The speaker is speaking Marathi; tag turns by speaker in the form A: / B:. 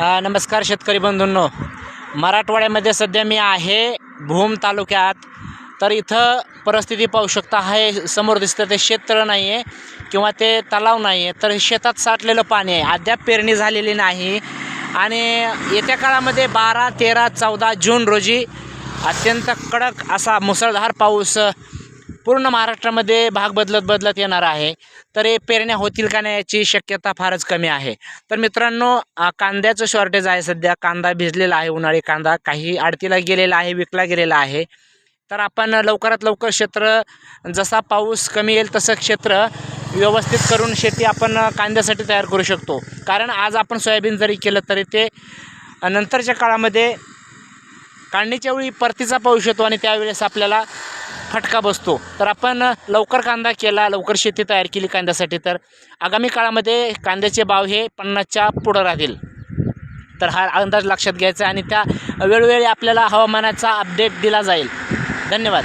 A: नमस्कार शेतकरी बंधूंनो. मराठवाड्यामध्ये सध्या मी आहे भूम तालुक्यात. तर इथं परिस्थिती पाहू शकता आहे समोर दिसतं ते शेततळं नाही आहे किंवा ते तलाव नाही आहे तर शेतात साठलेलं पाणी आहे. अद्याप पेरणी झालेली नाही. आणि येत्या काळामध्ये बारा तेरा चौदा जून रोजी अत्यंत कडक असा मुसळधार पाऊस पूर्ण महाराष्ट्रामध्ये भाग बदलत बदलत येणार आहे. तर हे पेरण्या होतील का नाही याची शक्यता फारच कमी आहे. तर मित्रांनो कांद्याचं शॉर्टेज आहे सध्या. कांदा भिजलेला आहे उन्हाळी कांदा. काही आडतीला गेलेला आहे विकला गेलेला आहे. तर आपण लवकरात लवकर क्षेत्र जसा पाऊस कमी येईल तसं क्षेत्र व्यवस्थित करून शेती आपण कांद्यासाठी तयार करू शकतो. कारण आज आपण सोयाबीन जरी केलं तरी ते नंतरच्या काळामध्ये काढणीच्या वेळी परतीचा पाऊस येतो आणि त्यावेळेस आपल्याला फटका बसतो. तर आपण लवकर कांदा केला लवकर शेती तयार केली कांद्यासाठी तर आगामी काळामध्ये कांद्याचे भाव हे पन्नासच्या पुढं राहतील. तर हा अंदाज लक्षात घ्यायचा आणि त्या वेळोवेळी आपल्याला हवामानाचा अपडेट दिला जाईल. धन्यवाद.